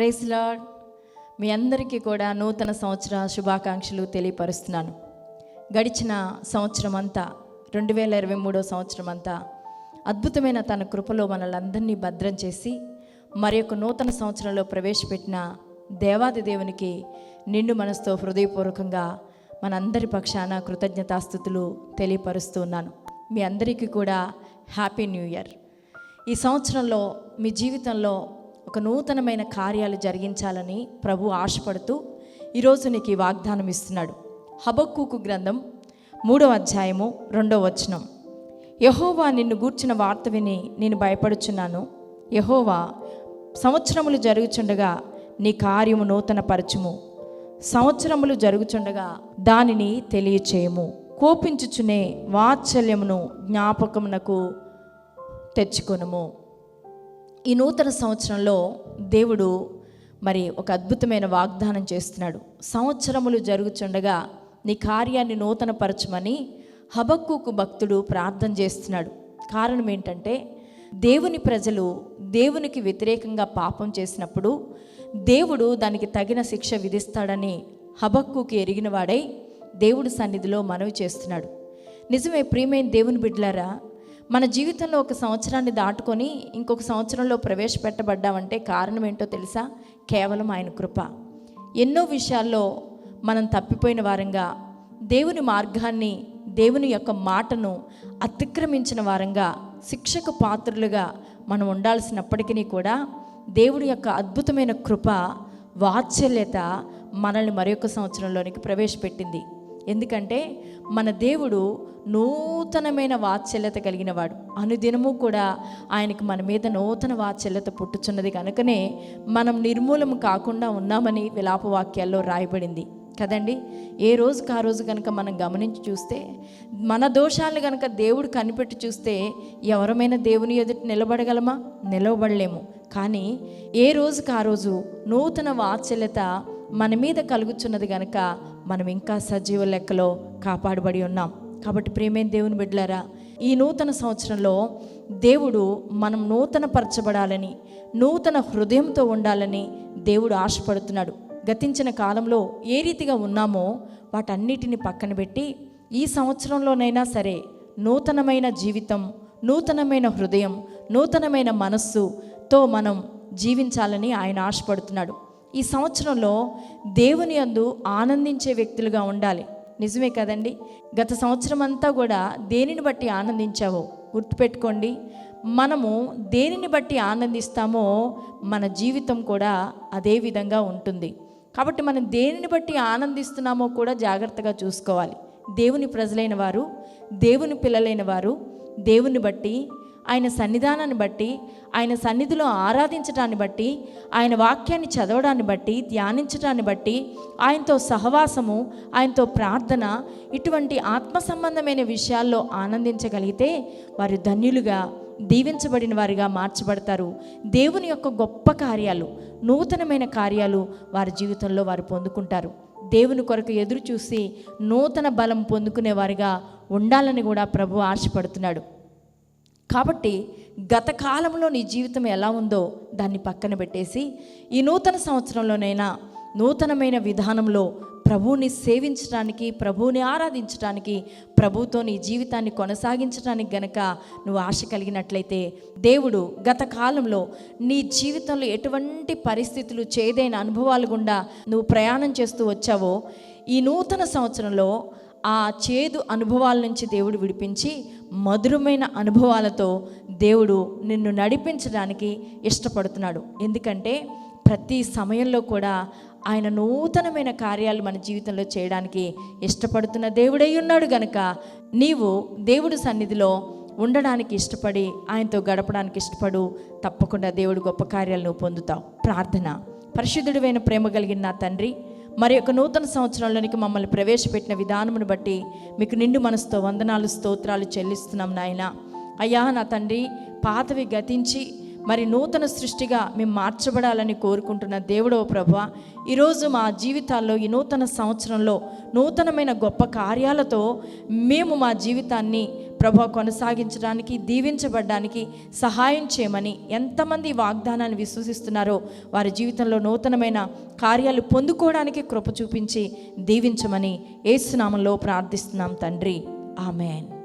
Praise lord మీ అందరికీ కూడా నూతన సంవత్సర శుభాకాంక్షలు తెలియపరుస్తున్నాను. గడిచిన సంవత్సరం అంతా రెండు వేల ఇరవై మూడో సంవత్సరం అంతా అద్భుతమైన తన కృపలో మనలందరినీ భద్రం చేసి మరి యొక్క నూతన సంవత్సరంలో ప్రవేశపెట్టిన దేవాది దేవునికి నిండు మనసుతో హృదయపూర్వకంగా మనందరి పక్షాన కృతజ్ఞతాస్థుతులు తెలియపరుస్తూ ఉన్నాను. మీ అందరికీ కూడా హ్యాపీ న్యూ ఇయర్. ఈ సంవత్సరంలో మీ జీవితంలో ఒక నూతనమైన కార్యాలు జరిగించాలని ప్రభు ఆశపడుతూ ఈరోజు నీకు ఈ వాగ్దానం ఇస్తున్నాడు. హబక్కుకు గ్రంథం మూడవ అధ్యాయము రెండవ వచనం. యహోవా నిన్ను గూర్చిన వార్త విని నేను భయపడుచున్నాను. యహోవా సంవత్సరములు జరుగుచుండగా నీ కార్యము నూతన పరచుము సంవత్సరములు జరుగుచుండగా దానిని తెలియచేయము. కోపించుచునే వాత్సల్యమును జ్ఞాపకమునకు తెచ్చుకొనుము. ఈ నూతన సంవత్సరంలో దేవుడు మరి ఒక అద్భుతమైన వాగ్దానం చేస్తున్నాడు. సంవత్సరములు జరుగుచుండగా నీ కార్యాన్ని నూతనపరచమని హబక్కుకు భక్తుడు ప్రార్థన చేస్తున్నాడు. కారణం ఏంటంటే దేవుని ప్రజలు దేవునికి వ్యతిరేకంగా పాపం చేసినప్పుడు దేవుడు దానికి తగిన శిక్ష విధిస్తాడని హబక్కుకి ఎరిగినవాడై దేవుడి సన్నిధిలో మనవి చేస్తున్నాడు. నిజమే ప్రియమైన దేవుని బిడ్డలారా మన జీవితంలో ఒక సంవత్సరాన్ని దాటుకొని ఇంకొక సంవత్సరంలో ప్రవేశపెట్టబడ్డామంటే కారణం ఏంటో తెలుసా? కేవలం ఆయన కృప. ఎన్నో విషయాల్లో మనం తప్పిపోయిన వారంగా దేవుని మార్గాన్ని దేవుని యొక్క మాటను అతిక్రమించిన వారంగా శిక్షకు పాత్రులుగా మనం ఉండాల్సినప్పటికీ కూడా దేవుని యొక్క అద్భుతమైన కృప వాత్సల్యత మనల్ని మరొక సంవత్సరంలోనికి ప్రవేశపెట్టింది. ఎందుకంటే మన దేవుడు నూతనమైన వాత్సల్యత కలిగిన వాడు అనుదినము కూడా ఆయనకి మన మీద నూతన వాత్సల్యత పుట్టుచున్నది కనుకనే మనం నిర్మూలం కాకుండా ఉన్నామని విలాప వాక్యాల్లో రాయబడింది. కదండి? ఏ రోజుకి ఆ రోజు కనుక మనం గమనించి చూస్తే మన దోషాలను కనుక దేవుడు కనిపెట్టి చూస్తే ఎవరమైనా దేవుని ఎదుట నిలబడగలమా? నిలవబడలేము. కానీ ఏ రోజుకి ఆ రోజు నూతన వాత్సల్యత మన మీద కలుగుచున్నది గనక మనం ఇంకా సజీవ లెక్కలో కాపాడబడి ఉన్నాం. కాబట్టి ప్రేమేం దేవుని బిడ్డలారా ఈ నూతన సంవత్సరంలో దేవుడు మనం నూతన పరచబడాలని నూతన హృదయంతో ఉండాలని దేవుడు ఆశపడుతున్నాడు. గతించిన కాలంలో ఏ రీతిగా ఉన్నామో వాటన్నిటిని పక్కన పెట్టి ఈ సంవత్సరంలోనైనా సరే నూతనమైన జీవితం నూతనమైన హృదయం నూతనమైన మనస్సుతో మనం జీవించాలని ఆయన ఆశపడుతున్నాడు. ఈ సంవత్సరంలో దేవుని అందు ఆనందించే వ్యక్తులుగా ఉండాలి. నిజమే కదండి? గత సంవత్సరం అంతా కూడా దేనిని బట్టి ఆనందించావో గుర్తుపెట్టుకోండి. మనము దేనిని బట్టి ఆనందిస్తామో మన జీవితం కూడా అదే విధంగా ఉంటుంది. కాబట్టి మనం దేనిని బట్టి ఆనందిస్తున్నామో కూడా జాగ్రత్తగా చూసుకోవాలి. దేవుని ప్రజలైన వారు దేవుని పిల్లలైన వారు దేవుని బట్టి ఆయన సన్నిధానాన్ని బట్టి ఆయన సన్నిధిలో ఆరాధించడాన్ని బట్టి ఆయన వాక్యాన్ని చదవడాన్ని బట్టి ధ్యానించడాన్ని బట్టి ఆయనతో సహవాసము ఆయనతో ప్రార్థన ఇటువంటి ఆత్మ సంబంధమైన విషయాల్లో ఆనందించగలిగితే వారు ధన్యులుగా దీవించబడిన వారిగా మార్చబడతారు. దేవుని యొక్క గొప్ప కార్యాలు నూతనమైన కార్యాలు వారి జీవితంలో వారు పొందుకుంటారు. దేవుని కొరకు ఎదురు చూసి నూతన బలం పొందుకునే వారిగా ఉండాలని కూడా ప్రభు ఆశపడుతున్నాడు. కాబట్టి గత కాలంలో నీ జీవితం ఎలా ఉందో దాన్ని పక్కన పెట్టేసి ఈ నూతన సంవత్సరంలోనైనా నూతనమైన విధానంలో ప్రభువుని సేవించడానికి ప్రభువుని ఆరాధించడానికి ప్రభుతో నీ జీవితాన్ని కొనసాగించడానికి గనక నువ్వు ఆశ కలిగినట్లయితే దేవుడు గత కాలంలో నీ జీవితంలో ఎటువంటి పరిస్థితులు చేదైన అనుభవాలు గుండా నువ్వు ప్రయాణం చేస్తూ వచ్చావో ఈ నూతన సంవత్సరంలో ఆ చేదు అనుభవాల నుంచి దేవుడు విడిపించి మధురమైన అనుభవాలతో దేవుడు నిన్ను నడిపించడానికి ఇష్టపడుతున్నాడు. ఎందుకంటే ప్రతి సమయంలో కూడా ఆయన నూతనమైన కార్యాలు మన జీవితంలో చేయడానికి ఇష్టపడుతున్న దేవుడై ఉన్నాడు గనక. నీవు దేవుడి సన్నిధిలో ఉండడానికి ఇష్టపడి ఆయనతో గడపడానికి ఇష్టపడు తప్పకుండా దేవుడు గొప్ప కార్యాలను పొందుతావు. ప్రార్థన. పరిశుద్ధుడివైన ప్రేమ కలిగిన నా తండ్రి మరి యొక్క నూతన సంవత్సరంలోనికి మమ్మల్ని ప్రవేశపెట్టిన విధానమును బట్టి మీకు నిండు మనసుతో వందనాలు స్తోత్రాలు చెల్లిస్తున్నాం నాయన. అయ్యా నా తండ్రి పాతవి గతించి మరి నూతన సృష్టిగా మేము మార్చబడాలని కోరుకుంటున్న దేవుడో ప్రభు ఈరోజు మా జీవితాల్లో ఈ నూతన సంవత్సరంలో నూతనమైన గొప్ప కార్యాలతో మేము మా జీవితాన్ని ప్రభా కొనసాగించడానికి దీవించబడడానికి సహాయం చేయమని ఎంతమంది వాగ్దానాన్ని విశ్వసిస్తున్నారో వారి జీవితంలో నూతనమైన కార్యాలు పొందుకోవడానికి కృప చూపించి దీవించమని ఏసునామంలో ప్రార్థిస్తున్నాం తండ్రి. ఆమెన్.